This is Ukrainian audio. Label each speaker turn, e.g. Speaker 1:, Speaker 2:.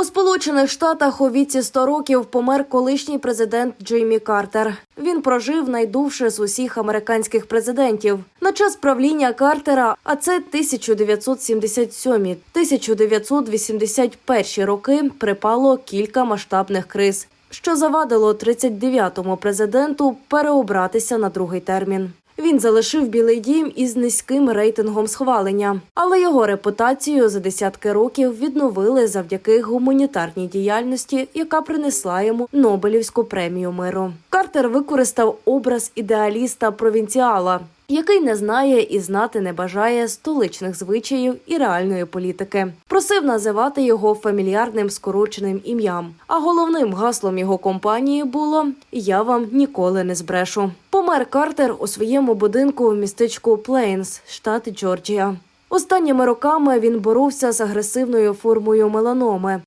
Speaker 1: У Сполучених Штатах у віці 100 років помер колишній президент Джеймі Картер. Він прожив найдовше з усіх американських президентів. На час правління Картера, а це 1977-1981 роки, припало кілька масштабних криз, що завадило 39-му президенту переобратися на другий термін. Він залишив Білий дім із низьким рейтингом схвалення, але його репутацію за десятки років відновили завдяки гуманітарній діяльності, яка принесла йому Нобелівську премію миру. Картер використав образ ідеаліста провінціала, який не знає і знати не бажає столичних звичаїв і реальної політики. Просив називати його фамільярним скороченим ім'ям. А головним гаслом його компанії було Я вам ніколи не збрешу. Помер Картер у своєму будинку в містечку Плейнс, штат Джорджія. Останніми роками він боровся з агресивною формою меланоми,